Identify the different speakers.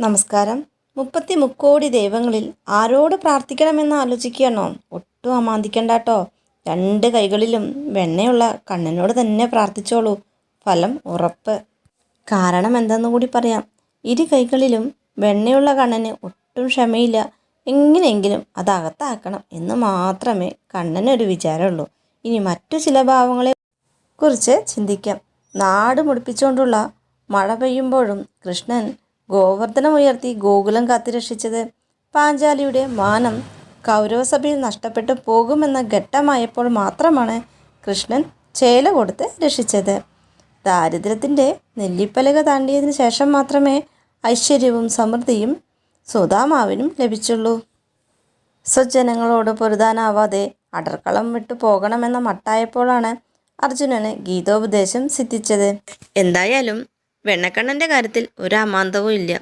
Speaker 1: നമസ്കാരം. മുപ്പത്തി മുക്കോടി ദൈവങ്ങളിൽ ആരോട് പ്രാർത്ഥിക്കണമെന്ന് ആലോചിക്കുകയാണോ? ഒട്ടും അമാന്തിക്കണ്ടാട്ടോ. രണ്ട് കൈകളിലും വെണ്ണയുള്ള കണ്ണനോട് തന്നെ പ്രാർത്ഥിച്ചോളൂ. ഫലം ഉറപ്പ്. കാരണം എന്തെന്ന് കൂടി പറയാം. ഇരു കൈകളിലും വെണ്ണയുള്ള കണ്ണന് ഒട്ടും ക്ഷമയില്ല. എങ്ങനെയെങ്കിലും അത് അകത്താക്കണം എന്ന് മാത്രമേ കണ്ണനൊരു വിചാരമുള്ളൂ. ഇനി മറ്റു ചില ഭാവങ്ങളെ കുറിച്ച് ചിന്തിക്കാം. നാട് മുടിപ്പിച്ചുകൊണ്ടുള്ള മഴ പെയ്യുമ്പോഴും കൃഷ്ണൻ ഗോവർദ്ധനം ഉയർത്തി ഗോകുലം കാത്തുരക്ഷിച്ചത് പാഞ്ചാലിയുടെ മാനം കൗരവസഭയിൽ നഷ്ടപ്പെട്ടു പോകുമെന്ന ഘട്ടമായപ്പോൾ മാത്രമാണ് കൃഷ്ണൻ ചേല കൊടുത്ത് രക്ഷിച്ചത്. ദാരിദ്ര്യത്തിന്റെ നെല്ലിപ്പലക താണ്ടിയതിന് ശേഷം മാത്രമേ ഐശ്വര്യവും സമൃദ്ധിയും സുധാമാവിനും ലഭിച്ചുള്ളൂ. സ്വജനങ്ങളോട് പൊരുതാനാവാതെ അടർക്കളം വിട്ടു പോകണമെന്ന മട്ടായപ്പോഴാണ് അർജുനന് ഗീതോപദേശം സിദ്ധിച്ചത്. എന്തായാലും വെണ്ണക്കണ്ണന്റെ കാര്യത്തിൽ ഒരു അമാന്തവും ഇല്ല.